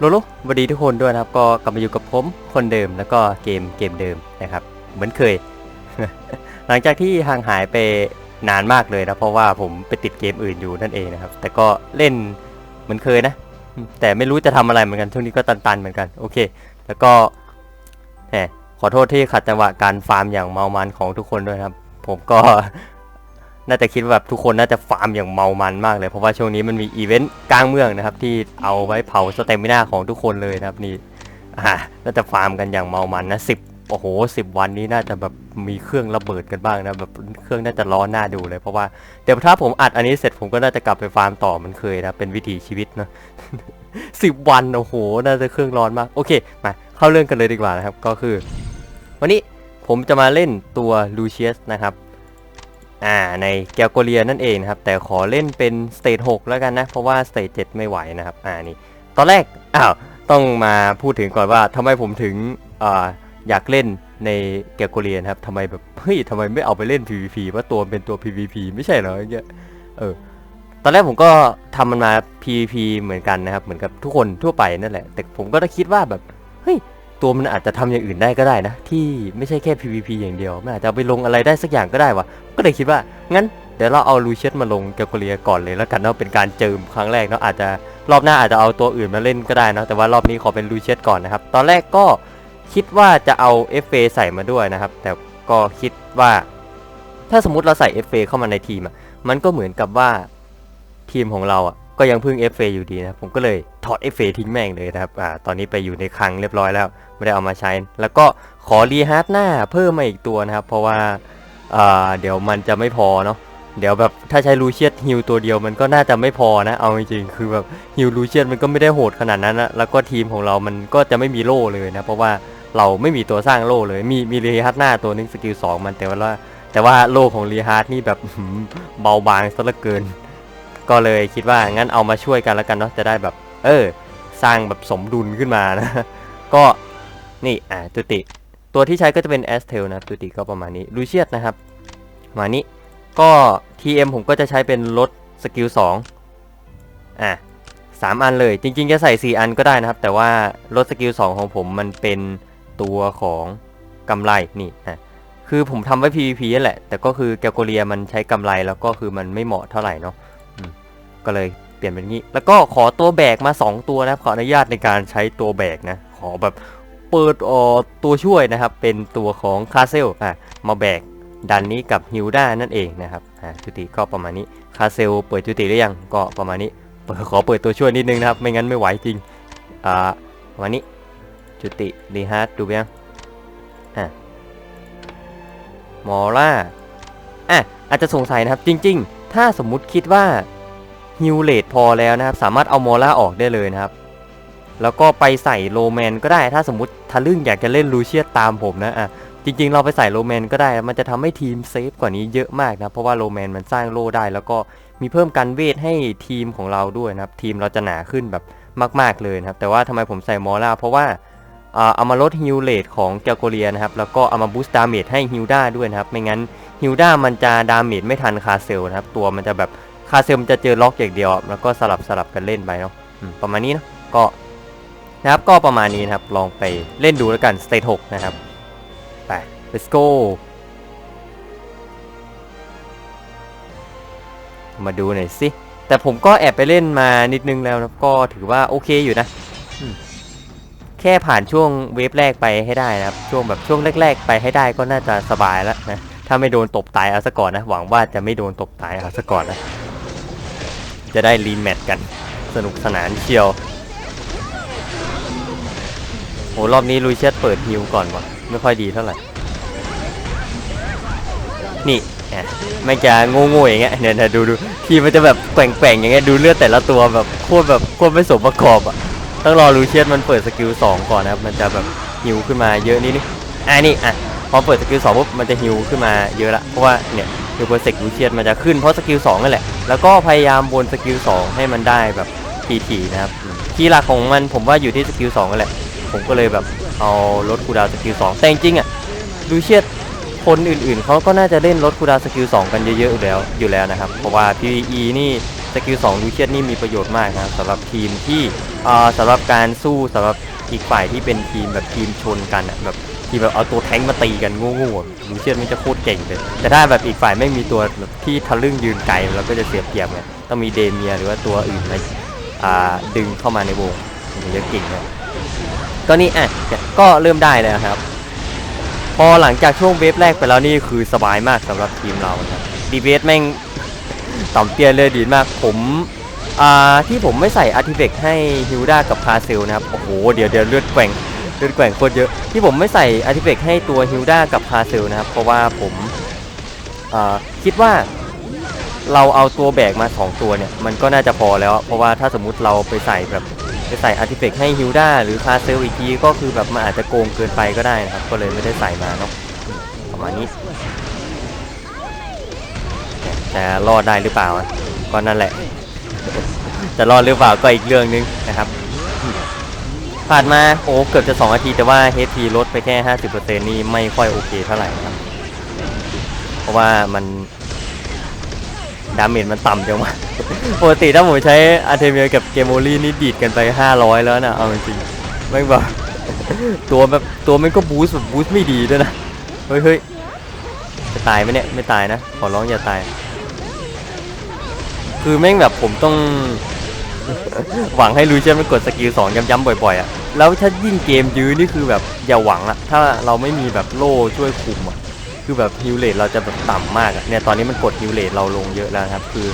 โลโลสวัสดีทุกคนด้วยนะครับ ก็กลับมาอยู่กับผมคนเดิมแล้วก็เกมเกมเดิมนะครับ เหมือนเคย หลังจากที่ห่างหายไปนานมากเลยนะ เพราะว่าผมไปติดเกมอื่นอยู่นั่นเองนะครับ แต่ก็เล่นเหมือนเคยนะ แต่ไม่รู้จะทำอะไรเหมือนกันช่วงนี้ก็ตันๆเหมือนกัน โอเค แล้วก็แหมขอโทษที่ขัดจังหวะการฟาร์มอย่างเมามันของทุกคนด้วยนะครับ ผมก็ น่าจะคิดว่าแบบทุกคนน่าจะฟาร์มอย่างเมามันมากเลย เพราะว่าช่วงนี้มันมีอีเวนต์กลางเมืองนะครับ ที่เอาไว้เผาสเตมินาของทุกคนเลยนะครับนี่อ่าน่าจะฟาร์มกันอย่างเมามันนะสิบโอ้โหสิบวันนี้น่าจะแบบมีเครื่องระเบิดกันบ้างนะแบบเครื่องน่าจะร้อนหน้าดูเลยเพราะว่าเดี๋ยวถ้าผมอัดอันนี้เสร็จผมก็น่าจะกลับไปฟาร์มต่อเหมันเคยนะเป็นวิถีชีวิตเนะสิบวันโอ้โหน่าจะเครื่องร้อนมากโอเคมาเข้าเรื่องกันเลยดีกว่านะครับก็คือ วันนี้ผมจะมาเล่นตัวลูเชียสนะครับ อ่าในแกลโกเลียนั่นเองนะครับแต่ขอเล่นเป็นสเตจ6แล้วกันนะ เพราะว่าสเตจ7ไม่ไหวนะครับอ่านี่ตอนแรกอ้าวต้องมาพูดถึงก่อนว่าทำไมผมถึงอ่าอยากเล่นในแกลโกเลียนะครับทำไมแบบเฮ้ยทำไมไม่เอาไปเล่น PVP ว่าตัวเป็นตัว PVP ไม่ใช่เหรออย่างเงี้ยเออตอนแรกผมก็ทำมันมา PVP เหมือนกันนะครับเหมือนกับทุกคนทั่วไปนั่นแหละ แต่ผมก็ได้คิดว่าแบบเฮ้ย ตัวมันอาจจะทำอย่างอื่นได้ก็ได้นะ ที่ไม่ใช่แค่ PVP อย่างเดียว มันอาจจะไปลงอะไรได้สักอย่างก็ได้วะก็เลยคิดว่า งั้นเดี๋ยวเราเอาลูเชียสมาลงแกลโกเลียก่อนเลยแล้วกันเนาะเป็นการเจิมครั้งแรกเนาะอาจจะรอบหน้าอาจจะเอาตัวอื่นมาเล่นก็ได้นะแต่ว่ารอบนี้ขอเป็นลูเชียสก่อนนะครับ ตอนแรกก็คิดว่าจะเอา FA ใส่มาด้วยนะครับ แต่ก็คิดว่า ถ้าสมมติเราใส่ FA เฟเข้ามาในทีมอะมันก็เหมือนกับว่าทีมของเราอะ ก็ยังพึ่ง FA อยู่ดีนะผมก็เลยถอด FA ทิ้งแม่งเลยนะครับอ่าตอนนี้ไปอยู่ในคลังเรียบร้อยแล้วไม่ได้เอามาใช้ แล้วก็ขอรีฮาร์ดหน้าเพิ่มมาอีกตัวนะครับ เพราะว่าอ่าเดี๋ยวมันจะไม่พอเนาะเดี๋ยวแบบถ้าใช้ลูเชียสฮิลตัวเดียวมันก็น่าจะไม่พอนะ เอาจริงๆคือแบบฮิลลูเชียสมันก็ไม่ได้โหดขนาดนั้นนะแล้วก็ทีมของเรามันก็จะไม่มีโล่เลยนะ เพราะว่าเราไม่มีตัวสร้างโล่เลย มีมีรีฮาร์ดหน้าตัวนึงสกิลสองมันแต่ว่าแต่ว่าโล่ของรีฮาร์ดนี่แบบเบาบางซะเหลือเกิน ก็เลยคิดว่างั้นเอามาช่วยกันแล้วกันเนาะจะได้แบบ เออ สร้างแบบสมดุลขึ้นมานะ ก็นี่อ่าตุติ ตัวที่ใช้ก็จะเป็นแอสเทลนะตุติก็ประมาณนี้ลูเชียสนะครับมานี้ก็ TM ผมก็จะใช้เป็นลดสกิล2อะสามอันเลยจริงๆจะใส่ 4 อันก็ได้นะครับ แต่ว่าลดสกิล2ของผมมันเป็นตัวของกำไรนี่อะคือผมทำไว้ PVP นั่นแหละ แต่ก็คือแกลโกเลียมันใช้กำไรแล้วก็คือมันไม่เหมาะเท่าไหร่เนาะ ก็เลยเปลี่ยนเป็นงี้ แล้วก็ขอตัวแบกมา 2 ตัวนะครับขออนุญาตในการใช้ตัวแบกนะ ขอแบบเปิดออตัวช่วยนะครับ เป็นตัวของคาเซลอะมาแบกดันนี้กับฮิวด้านั่นเองนะครับอ่าจุติก็ประมาณนี้คาเซลเปิดจุติหรือยังก็ประมาณนี้เปิดขอเปิดตัวช่วยนิดนึงนะครับ ไม่งั้นไม่ไหวจริงอ่าประมาณนี้จุติรีฮาร์ดดูไปยังอะมอล่าอะอาจจะสงสัยนะครับจริง ๆ ถ้าสมมุติคิดว่า ฮิวเลตพอแล้วนะครับ สามารถเอามอล่าออกได้เลยนะครับ แล้วก็ไปใส่โลแมนก็ได้ถ้าสมมติทะลึ่งอยากจะเล่นลูเชียตามผมนะอะจริงๆ เราไปใส่โรแมนก็ได้ มันจะทำให้ทีมเซฟกว่านี้เยอะมากนะ เพราะว่าโรแมนมันสร้างโลได้ แล้วก็มีเพิ่มการเวทให้ทีมของเราด้วยนะครับ ทีมเราจะหนาขึ้นแบบมาก ๆ เลยนะครับ แต่ว่าทำไมผมใส่มอล่า เพราะว่าเอามาลดฮิลเลตของแกลโกเลียนะครับ แล้วก็เอามาบูสต์ดาเมจให้ฮิลด้าด้วยนะครับ ไม่งั้นฮิลด้ามันจะดาเมจไม่ทันคาเซลนะครับ ตัวมันจะแบบ คาเซลมันจะเจอล็อกอย่างเดียวแล้วก็สลับสลับกันเล่นไปเนาะประมาณนี้เนาะก็นะครับก็ประมาณนี้นะครับลองไปเล่นดูแล้วกันสเตท6นะครับไป let's go มาดูหน่อยสิ แต่ผมก็แอบไปเล่นมานิดนึงแล้วนะก็ถือว่าโอเคอยู่นะ แค่ผ่านช่วงเวฟแรกไปให้ได้นะครับ ช่วงแบบช่วงแรก ๆ ไปให้ได้ก็น่าจะสบายแล้วนะ ถ้าไม่โดนตบตายเอาซะก่อนนะ หวังว่าจะไม่โดนตบตายเอาซะก่อนนะ จะได้รีแมตช์กัน สนุกสนานเชียวโอ้รอบนี้ลุยเชตเปิดฮิวก่อนวะไม่ค่อยดีเท่าไหร่ นี่อะไม่จะโง่ๆอย่างเงี้ยเนี่ยนะดูดูทีมันจะแบบแกว่งๆอย่างเงี้ยดูเลือดแต่ละตัวแบบโคตรแบบโคตรไม่สมประกอบอะต้องรอลูเชียสมันเปิดสกิล2ก่อนนะครับมันจะแบบฮิวขึ้นมาเยอะนิดนึงอะนี่อะพอเปิดสกิล2ปุ๊บมันจะฮิวขึ้นมาเยอะละเพราะว่าเนี่ย คือเปอร์เซกลูเชียสมันจะขึ้นเพราะสกิล2นั่นแหละ แล้วก็พยายามบนสกิล2ให้มันได้แบบทีๆนะครับคีย์หลักของมันผมว่าอยู่ที่สกิล2นั่นแหละ ผมก็เลยแบบเอาลดคูดาวสกิล2แต่จริงๆอะลูเชียสคนอื่นๆเขาก็น่าจะเล่นลดคูดาวสกิล2กันเยอะๆอยู่แล้วอยู่แล้วนะครับ เพราะว่า PVE นี่สกิล2ลูเชียนนี่มีประโยชน์มากนะครับสำหรับทีมที่อ่าสำหรับการสู้สำหรับอีกฝ่ายที่เป็นทีมแบบทีมชนกันอะแบบ ทีมแบบเอาตัวแท้งมาตีกันโง่ๆลูเชียนมันจะโคตรเก่งเลย แต่ถ้าแบบอีกฝ่ายไม่มีตัวที่ทะลึ่งยืนไกลเราก็จะเสียเปรียบไงต้องมีเดเมียหรือว่าตัวอื่นมาดึงเข้ามาในวงถึงจะเก่งนะก็นี่อะก็เริ่มได้แล้วครับ พอหลังจากช่วงเวฟแรกไปแล้วนี่คือสบายมากสำหรับทีมเราครับดีเวสแม่งต่ำเตี้ยเลยดีมากผมที่ผมไม่ใส่อาร์ติเฟกให้ฮิวดากับคาเซลนะครับ โอ้โห เดี๋ยวเดี๋ยวเลือดแกว่ง เลือดแกว่งโคตรเยอะที่ผมไม่ใส่อาร์ติเฟกให้ตัวฮิวด้ากับคาเซลนะครับ เพราะว่าผมาคิดว่าเราเอาตัวแบกมา 2 ตัวเนี่ย มันก็น่าจะพอแล้ว เพราะว่าถ้าสมมุติเราไปใส่แบบไปใส่อาร์ติเฟกให้ฮิวด้าหรือคาเซลอีกทีก็คือแบบมันอาจจะโกงเกินไปก็ได้นะครับ ก็เลยไม่ได้ใส่มาเนาะประมาณนี้จะรอดได้หรือเปล่าก็นั่นแหละ จะรอดหรือเปล่าก็อีกเรื่องนึงนะครับ ผ่านมาโอ้เกือบจะ2นาทีแต่ว่า HP ลดไปแค่ 50%นี่ไม่ค่อยโอเคเท่าไหร่ครับ เพราะว่ามันดาเมจมันต่ำจังวะปกติถ้าผมใช้อาร์เทเมียกับเกมโอลี่นี่ดีดกันไป 500 แล้วนะเอาจริงๆไม่งแบบตัวแบบตัวมันก็บูสต์แบบบูสต์ไม่ดีด้วยนะ เฮ้ยเฮ้ยจะตายไหมเนี่ย ไม่ตายนะ ขอร้องอย่าตาย คือแม่งแบบผมต้อง หวังให้ลูเชียนมันกดสกิลสองย้ำๆบ่อยๆอะแล้วถ้ายิ่งเกมยื้อนี่คือแบบอย่าหวังอะถ้าเราไม่มีแบบโล่ช่วยคุมอะคือแบบฮิวเลตเราจะแบบต่ำมากอะเนี่ยตอนนี้มันกดฮิวเลตเราลงเยอะแล้วครับ คือ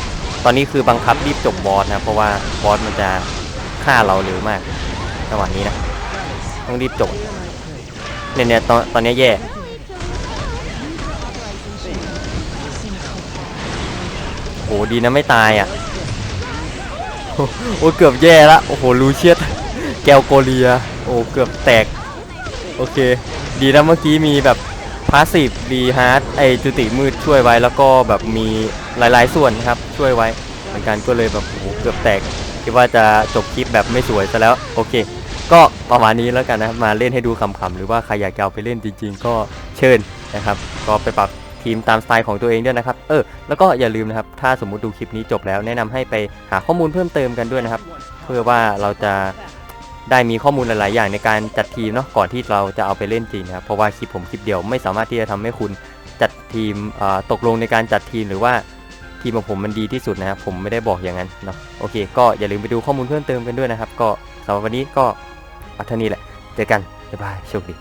ตอนนี้คือบังคับรีบจบบอสนะเพราะว่าบอสมันจะฆ่าเราเร็วมากจังหวะนี้นะต้องรีบจบเนี่ยเนี่ยตอนตอนนี้แย่โอ้ดีนะไม่ตายอะ โอ้เกือบแย่ละโอ้โหลูเชียตแกวโกเลีย โอ้เกือบแตก โอเค ดีนะเมื่อกี้มีแบบพาสซีฟดีฮาร์ดไอจุติมืดช่วยไว้แล้วก็แบบมีหลายๆส่วนนะครับช่วยไว้เหมือนกันก็เลยแบบโอ้โหเกือบแตกคิดว่าจะจบคลิปแบบไม่สวยซะแล้วโอเค ก็ประมาณนี้แล้วกันนะครับมาเล่นให้ดูขำๆหรือว่าใครอยากจะเอาไปเล่นจริง ๆ ก็เชิญนะครับ ก็ไปปรับ ทีมตามสไตล์ของตัวเองด้วยนะครับ เออ แล้วก็อย่าลืมนะครับ ถ้าสมมุติดูคลิปนี้จบแล้วแนะนำให้ไปหาข้อมูลเพิ่มเติมกันด้วยนะครับ เพื่อว่าเราจะได้มีข้อมูลหลาย ๆ อย่างในการจัดทีมเนาะ ก่อนที่เราจะเอาไปเล่นจริงนะครับ เพราะว่าคลิปผมคลิปเดียวไม่สามารถที่จะทำให้คุณจัดทีมเอ่อตกลงในการจัดทีมหรือว่าทีมของผมมันดีที่สุดนะครับ ผมไม่ได้บอกอย่างนั้นเนาะ โอเค ก็อย่าลืมไปดูข้อมูลเพิ่มเติมกันด้วยนะครับ ก็สำหรับวันนี้ก็อาเท่านี้แหละ เจอกัน บ๊ายบาย โชคดี